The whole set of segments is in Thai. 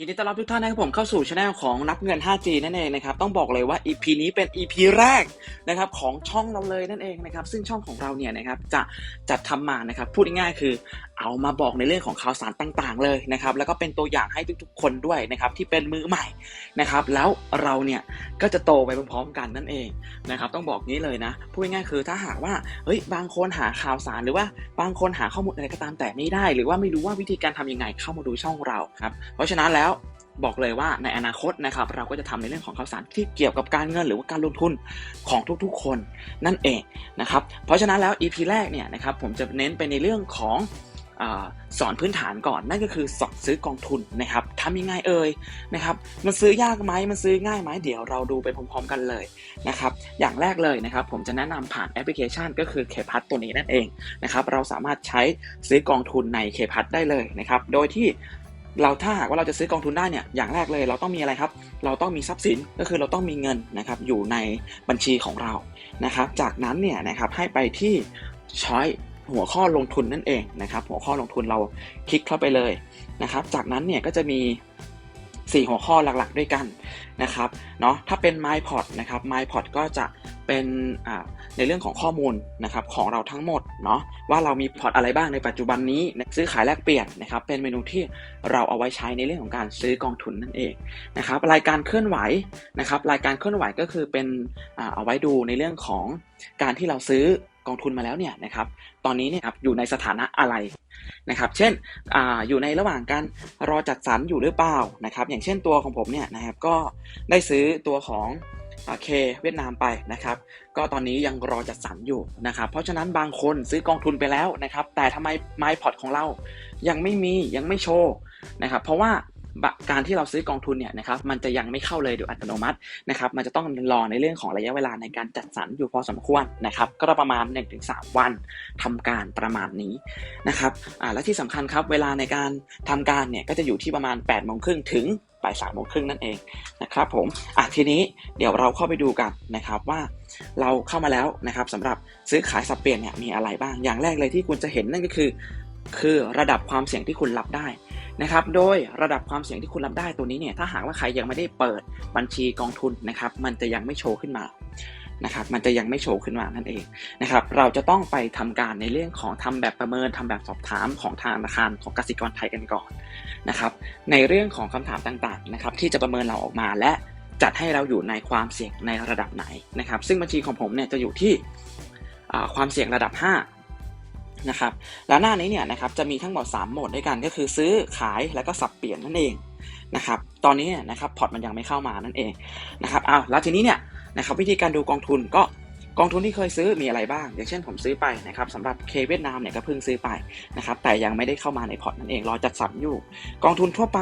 ยินดีต้อนรับทุกท่านนะครับผมเข้าสู่ช anel ของนับเงิน 5G นั่นเองนะครับต้องบอกเลยว่า EP นี้เป็น EP แรกนะครับของช่องเราเลยนั่นเองนะครับซึ่งช่องของเราเนี่ยนะครับจะจัดทำมานะครับพูดง่ายๆคือเอามาบอกในเรื่องของข่าวสารต่างๆ เลยนะครับ แล้วก็เป็นตัวอย่างให้ทุกๆ คนด้วยนะครับที่เป็นมือใหม่นะครับ แล้วเราเนี่ยก็จะโตไปพร้อมๆกันนั่นเองนะครับ ต้องบอกนี้เลยนะพูดง่ายๆคือถ้าหากว่าเฮ้ยบางคนหาข่าวสารหรือว่าบางคนหาข้อมูลอะไรก็ตามแต่ไม่ได้ หรือว่าไม่รู้ว่าวิธีการทำยังไงเข้ามาดูช่องเราครับ เพราะฉะนั้นแล้วบอกเลยว่าในอนาคตนะครับเราก็จะทำในเรื่องของข่าวสารที่เกี่ยวกับการเงินหรือว่าการลงทุนของทุกๆ คนนั่นเองนะครับเพราะฉะนั้นแล้ว EP แรกเนี่ยนะครับผมจะเน้นไปในเรื่องของ สอนพื้นฐานก่อนนั่นก็คือสอนซื้อกองทุนนะครับทำยังไงเอ่ยนะครับมันซื้อยากไหมมันซื้อง่ายไหมเดี๋ยวเราดูไปพร้อมๆกันเลยนะครับอย่างแรกเลยนะครับผมจะแนะนำผ่านแอปพลิเคชัน ก็คือเคพัทตัวนี้นั่นเองนะครับเราสามารถใช้ซื้อกองทุนในเคพัทได้เลยนะครับโดยที่เราถ้าหากว่าเราจะซื้อกองทุนได้เนี่ยอย่างแรกเลยเราต้องมีอะไรครับ เราต้องมีทรัพย์สินก็คือเราต้องมีเงินนะครับอยู่ในบัญชีของเรานะครับจากนั้นเนี่ยนะครับให้ไปที่ช้อย หัวข้อลงทุนนั่นเองนะครับ หัวข้อลงทุนเราคลิกเข้าไปเลยนะครับ จากนั้นเนี่ยก็จะมี 4 หัวข้อหลักๆด้วยกันนะครับเนาะถ้าเป็น MyPort นะครับ MyPort ก็จะเป็นในเรื่องของข้อมูลนะครับของเราทั้งหมดเนาะว่าเรามีพอร์ตอะไรบ้างในปัจจุบันนี้ซื้อขายแลกเปลี่ยนนะครับเป็นเมนูที่เราเอาไว้ใช้ในเรื่องของการซื้อกองทุนนั่นเองนะครับรายการเคลื่อนไหวนะครับรายการเคลื่อนไหวก็คือเป็นอเอาไว้ดูในเรื่องของการที่เราซื้อ กองทุนมาแล้วเนี่ยนะครับตอนนี้เนี่ยครับอยู่ในสถานะอะไรนะครับเช่นอาอยู่ในระหว่างการรอจัดสรรอยู่หรือเปล่านะครับอย่างเช่นตัวของผมเนี่ยนะครับก็ได้ซื้อตัวของเคเวียดนามไปนะครับก็ตอนนี้ยังรอจัดสรรอยู่นะครับเพราะฉะนั้นบางคนซื้อกองทุนไปแล้วนะครับแต่ทำไม My p o t ของเรายังไม่มียังไม่โชว์นะครับเพราะว่า การที่เราซื้อกองทุนเนี่ยนะครับมันจะยังไม่เข้าเลยโดยอัตโนมัตินะครับมันจะต้องรอในเรื่องของระยะเวลาในการจัดสรรอยู่พอสมควรนะครับก็ประมาณ 1-3 วันทำการประมาณนี้นะครับอ่าและที่สำคัญครับเวลาในการทำการเนี่ยก็จะอยู่ที่ประมาณ8ปดโมงครึ่งถึงบ่ายสามโมงครึ่งนั่นเองนะครับผมอะทีนี้เดี๋ยวเราเข้าไปดูกันนะครับว่าเราเข้ามาแล้วนะครับสำหรับซื้อขายสับเปลี่ยนเนี่ยมีอะไรบ้างอย่างแรกเลยที่คุณจะเห็นนั่นก็คือ คือระดับความเสี่ยงที่คุณรับได้ นะครับ โดยระดับความเสี่ยงที่คุณรับได้ตัวนี้เนี่ย ถ้าหากว่าใครยังไม่ได้เปิดบัญชีกองทุนนะครับ มันจะยังไม่โชว์ขึ้นมานะครับมันจะยังไม่โชว์ขึ้นมานั่นเองนะครับเราจะต้องไปทำการในเรื่องของทำแบบประเมินทำแบบสอบถามของทางธนาคารของกสิกรไทยกันก่อนนะครับในเรื่องของคำถามต่างๆนะครับที่จะประเมินเราออกมาและจัดให้เราอยู่ในความเสี่ยงในระดับไหนนะครับซึ่งบัญชีของผมเนี่ยจะอยู่ที่ความเสี่ยงระดับ 5 นะครับแล้วหน้านี้เนี่ยนะครับจะมีทั้งหมด 3 โหมดด้วยกันก็คือซื้อขายแล้วก็สับเปลี่ยนนั่นเองนะครับตอนนี้นะครับพอร์ตมันยังไม่เข้ามานั่นเองนะครับเอาแล้วทีนี้เนี่ยนะครับวิธีการดูกองทุนก็กองทุนที่เคยซื้อมีอะไรบ้าง อย่างเช่นผมซื้อไปนะครับสำหรับเคเวียดนามเนี่ยก็เพิ่งซื้อไปนะครับแต่ยังไม่ได้เข้ามาในพอร์ตนั่นเองรอจัดสรรอยู่ กองทุนทั่วไป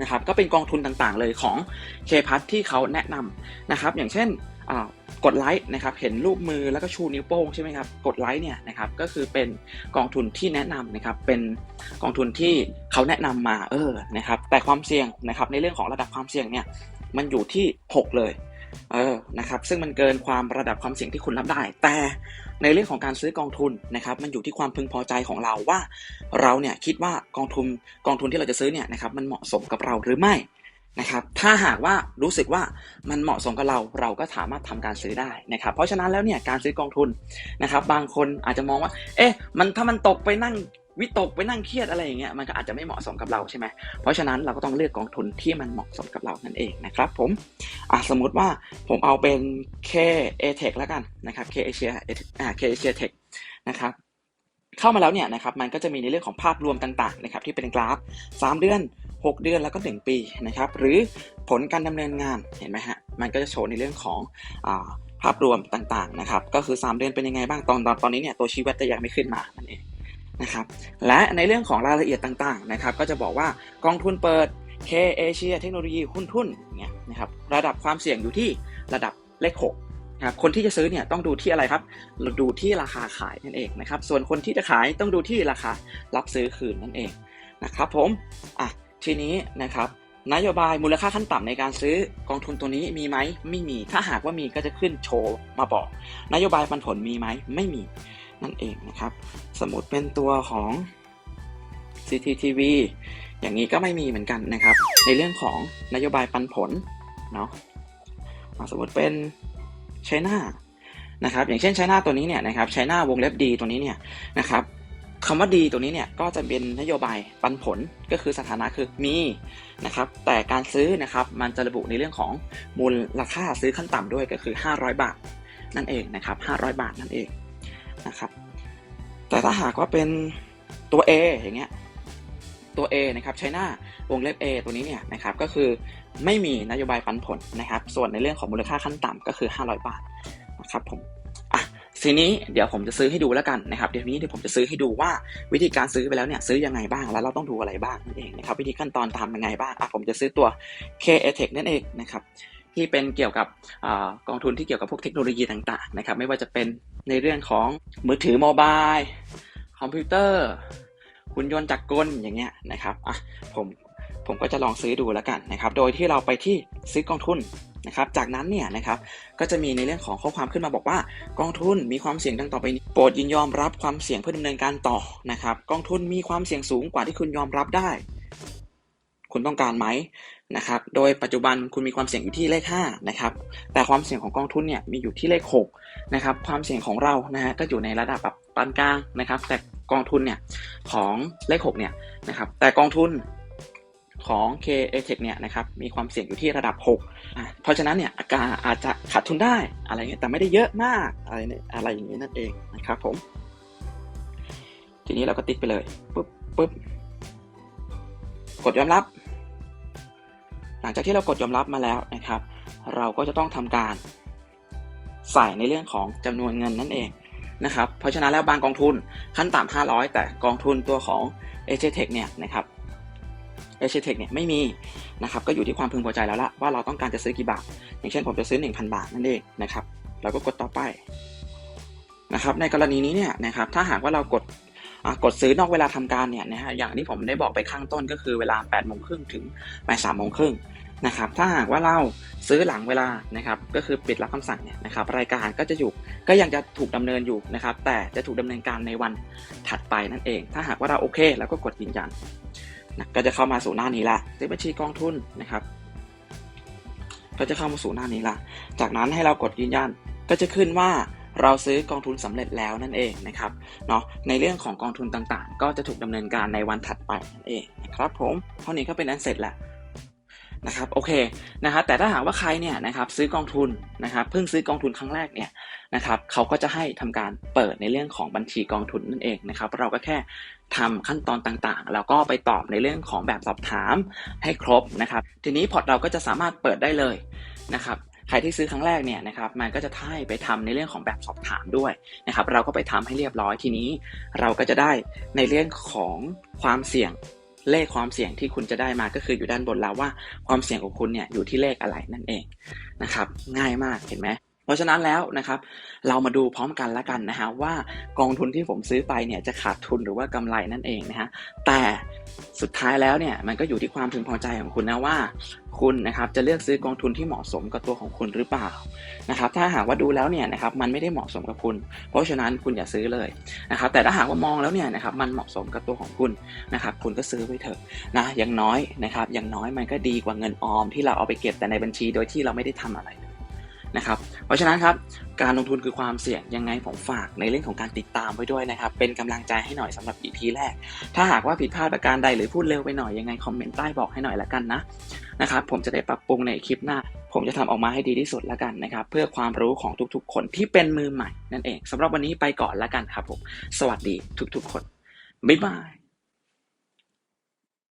นะครับก็เป็นกองทุนต่างๆเลยของเคพัทที่เขาแนะนำนะครับอย่างเช่น กดไลค์นะครับเห็นรูปมือแล้วก็ชูนิ้วโป้งใช่ไหมครับกดไลค์เนี่ยนะครับก็คือเป็นกองทุนที่แนะนำนะครับเป็นกองทุนที่เขาแนะนำมาเออนะครับแต่ความเสี่ยงนะครับในเรื่องของระดับความเสี่ยงเนี่ยมันอยู่ที่ 6 เลยเออนะครับซึ่งมันเกินความระดับความเสี่ยงที่คุณรับได้ แต่ในเรื่องของการซื้อกองทุนนะครับมันอยู่ที่ความพึงพอใจของเราว่า เราเนี่ยคิดว่ากองทุนกองทุนที่เราจะซื้อเนี่ยนะครับมันเหมาะสมกับเราหรือไม่ นะครับ ถ้าหากว่ารู้สึกว่ามันเหมาะสมกับเรา เราก็สามารถทำการซื้อได้นะครับ เพราะฉะนั้นแล้วเนี่ยการซื้อกองทุนนะครับ บางคนอาจจะมองว่า เอ๊ะ มันถ้ามันตกไปนั่งวิตกไปนั่งเครียดอะไรอย่างเงี้ยมันก็อาจจะไม่เหมาะสมกับเราใช่ไหมเพราะฉะนั้นเราก็ต้องเลือกกองทุนที่มันเหมาะสมกับเรานั่นเองนะครับผมอะสมมุติว่าผมเอาเป็น K A Tech แล้วกันนะครับ K Asia อ่า K Asia Tech นะครับเข้ามาแล้วเนี่ยนะครับมันก็จะมีในเรื่องของภาพรวมต่างๆนะครับที่เป็นกราฟ 3 เดือน 6 เดือนแล้วก็ 1 ปีนะครับ หรือผลการดำเนินงานเห็นไหมฮะมันก็จะโชว์ในเรื่องของอภาพรวมต่างๆนะครับ ก็คือ 3 เดือนเป็นยังไงบ้างตอนตอนตอนนี้เนี่ยตัวชี้วัดจะยังไม่ขึ้นมานั่นเองนะครับและในเรื่องของรายละเอียดต่างๆนะครับ ก็จะบอกว่ากองทุนเปิด K Asia เทคโนโลยีหุ้นทุนเนี่ยนะครับระดับความเสี่ยงอยู่ที่ระดับเลข6นะครับคนที่จะซื้อเนี่ยต้องดูที่อะไรครับ ดูที่ราคาขายนั่นเองนะครับ ส่วนคนที่จะขายต้องดูที่ราคารับซื้อคืนนั่นเองนะครับผมอะ ทีนี้นะครับนโยบายมูลค่าขั้นต่ำในการซื้อกองทุนตัวนี้มีไหมไม่มี ถ้าหากว่ามีก็จะขึ้นโชว์มาบอก นโยบายปันผลมีไหมไม่มีนั่นเองนะครับ สมมติเป็นตัวของ CCTV อย่างนี้ก็ไม่มีเหมือนกันนะครับ ในเรื่องของนโยบายปันผลเนาะสมมติเป็น China นะครับอย่างเช่น China ตัวนี้เนี่ยนะครับ China วงเล็บดีตัวนี้เนี่ยนะครับ คำว่าดีตัวนี้เนี่ยก็จะเป็นนโยบายปันผลก็คือสถานะคือมีนะครับแต่การซื้อนะครับมันจะระบุในเรื่องของมูลราคาซื้อขั้นต่ำด้วยก็คือ 500 บาทนั่นเองนะครับ500 บาทนั่นเองนะครับแต่ถ้าหากว่าเป็นตัว A อย่างเงี้ยตัว A นะครับใช้หน้าวงเล็บ A ตัวนี้เนี่ยนะครับก็คือไม่มีนโยบายปันผลนะครับส่วนในเรื่องของมูลค่าขั้นต่ำก็คือ 500 บาทนะครับผม ทีนี้เดี๋ยวผมจะซื้อให้ดูแล้วกันนะครับเดี๋ยวนี้เดี๋ยวผมจะซื้อให้ดูว่าวิธีการซื้อไปแล้วเนี่ยซื้อยังไงบ้างแล้วเราต้องดูอะไรบ้างนั่นเองนะครับวิธีขั้นตอนทำยังไงบ้างอะผมจะซื้อตัว k a t e c h นั่นเองนะครับที่เป็นเกี่ยวกับอกองทุนที่เกี่ยวกับพวกเทคโนโลยีต่างๆนะครับไม่ว่าจะเป็นในเรื่องของมือถือโมบายคอมพิวเตอร์หุ่นยนต์จักรกลอย่างเงี้ยนะครับอะผมผมก็จะลองซื้อดูแล้วกันนะครับ โดยที่เราไปที่ซื้อกองทุน นะครับ จากนั้นเนี่ยนะครับก็จะมีในเรื่องของข้อความขึ้นมาบอกว่ากองทุนมีความเสี่ยงดังต่อไปนี้โปรดยินยอมรับความเสี่ยงเพื่อดำเนินการต่อนะครับกองทุนมีความเสี่ยงสูงกว่าที่คุณยอมรับได้ คุณต้องการไหมนะครับ โดยปัจจุบันคุณมีความเสี่ยงอยู่ที่เลข5นะครับ แต่ความเสี่ยงของกองทุนเนี่ยมีอยู่ที่เลข6นะครับ ความเสี่ยงของเรานะฮะก็อยู่ในระดับแบบปานกลางนะครับ แต่กองทุนเนี่ยของเลข6เนี่ยนะครับ แต่กองทุน ของ K a t e c h เนี่ยนะครับมีความเสี่ยงอยู่ที่ระดับ 6 เพราะฉะนั้นเนี่ยอาการอาจจะขาดทุนได้อะไรเงี้ยแต่ไม่ได้เยอะมากอะไรเนี่ยอะไรอย่างนี้นั่นเองนะครับผม ทีนี้เราก็ติ๊กไปเลยปุ๊บปุ๊บกดยอมรับ หลังจากที่เรากดยอมรับมาแล้วนะครับ เราก็จะต้องทำการใส่ในเรื่องของจำนวนเงินนั่นเองนะครับเพราะฉะนั้นแล้วบางกองทุนขั้นต่ำ500 แต่กองทุนตัวของ a g t e c h เนี่ยนะครับ a g t e c h เนี่ยไม่มีนะครับก็อยู่ที่ความพึงพอใจแล้วละว่าเราต้องการจะซื้อกี่บาท อย่างเช่นผมจะซื้อ 1,000 บาทนั่นเองนะครับเราก็กดต่อไปนะครับในกรณีนี้เนี่ยนะครับถ้าหากว่าเรากดกดซื้อนอกเวลาทำการเนี่ยนะฮะอย่างที่ผมได้บอกไปข้างต้นก็คือเวลา8โมงครึ่งถึงบ่าย3โมงครึ่งนะครับถ้าหากว่าเราซื้อหลังเวลานะครับก็คือปิดรับคำสั่งเนี่ยนะครับรายการก็จะอยู่ก็ยังจะถูกดำเนินอยู่นะครับแต่จะถูกดำเนินการในวันถัดไปนั่นเอง ถ้าหากว่าเราโอเคเราก็กดยืนยัน นะก็จะเข้ามาสู่หน้านี้ละซื้อบัญชีกองทุนนะครับ ก็จะเข้ามาสู่หน้านี้ละจากนั้นให้เรากดยืนยันก็จะขึ้นว่าเราซื้อกองทุนสำเร็จแล้วนั่นเองนะครับเนาะในเรื่องของกองทุนต่างๆ ก็จะถูกดำเนินการในวันถัดไปนั่นเองนะครับผมเท่านี้ก็เป็นอันเสร็จแล้ว นะครับโอเคนะครับแต่ถ้าหากว่าใครเนี่ยนะครับซื้อกองทุนนะครับเพิ่งซื้อกองทุนครั้งแรกเนี่ยนะครับเขาก็จะให้ทำการเปิดในเรื่องของบัญชีกองทุนนั่นเองนะครับเราก็แค่ทำขั้นตอนต่างๆ แล้วก็ไปตอบในเรื่องของแบบสอบถามให้ครบนะครับทีนี้พอร์ตเราก็จะสามารถเปิดได้เลยนะครับใครที่ซื้อครั้งแรกเนี่ยนะครับมันก็จะให้ไปทำในเรื่องของแบบสอบถามด้วยนะครับเราก็ไปทำให้เรียบร้อยทีนี้ เราก็จะได้ในเรื่องของความเสี่ยง เลขความเสี่ยงที่คุณจะได้มาก็คืออยู่ด้านบนแล้วว่าความเสี่ยงของคุณเนี่ยอยู่ที่เลขอะไรนั่นเองนะครับ ง่ายมากเห็นไหม เพราะฉะนั้นแล้วนะครับ เรามาดูพร้อมกันแล้วกันนะฮะว่ากองทุนที่ผมซื้อไปเนี่ยจะขาดทุนหรือว่ากำไรนั่นเองนะฮะแต่สุดท้ายแล้วเนี่ยมันก็อยู่ที่ความพึงพอใจของคุณนะว่าคุณนะครับจะเลือกซื้อกองทุนที่เหมาะสมกับตัวของคุณหรือเปล่านะครับถ้าหากว่าดูแล้วเนี่ยนะครับมันไม่ได้เหมาะสมกับคุณ เพราะฉะนั้นคุณอย่าซื้อเลยนะครับแต่ถ้าหากว่ามองแล้วเนี่ยนะครับมันเหมาะสมกับตัวของคุณนะครับคุณก็ซื้อไว้เถอะนะอย่างน้อยนะครับอย่างน้อยมันก็ดีกว่าเงินออมที่เราเอาไปเก็บแต่ในบัญชีโดยที่เราไม่ได้ทำอะไรเลย นะครับ เพราะฉะนั้นครับการลงทุนคือความเสี่ยงยังไงผมฝากในเรื่องของการติดตามไว้ด้วยนะครับ เป็นกำลังใจให้หน่อยสำหรับ EP แรก ถ้าหากว่าผิดพลาดประการใดหรือพูดเร็วไปหน่อยยังไงคอมเมนต์ใต้บอกให้หน่อยละกันนะนะครับผมจะได้ปรับปรุงในคลิปหน้า ผมจะทำออกมาให้ดีที่สุดละกันนะครับ เพื่อความรู้ของทุกๆ คนที่เป็นมือใหม่นั่นเองสำหรับวันนี้ไปก่อนละกันครับผมสวัสดีทุกๆ คนบ๊ายบาย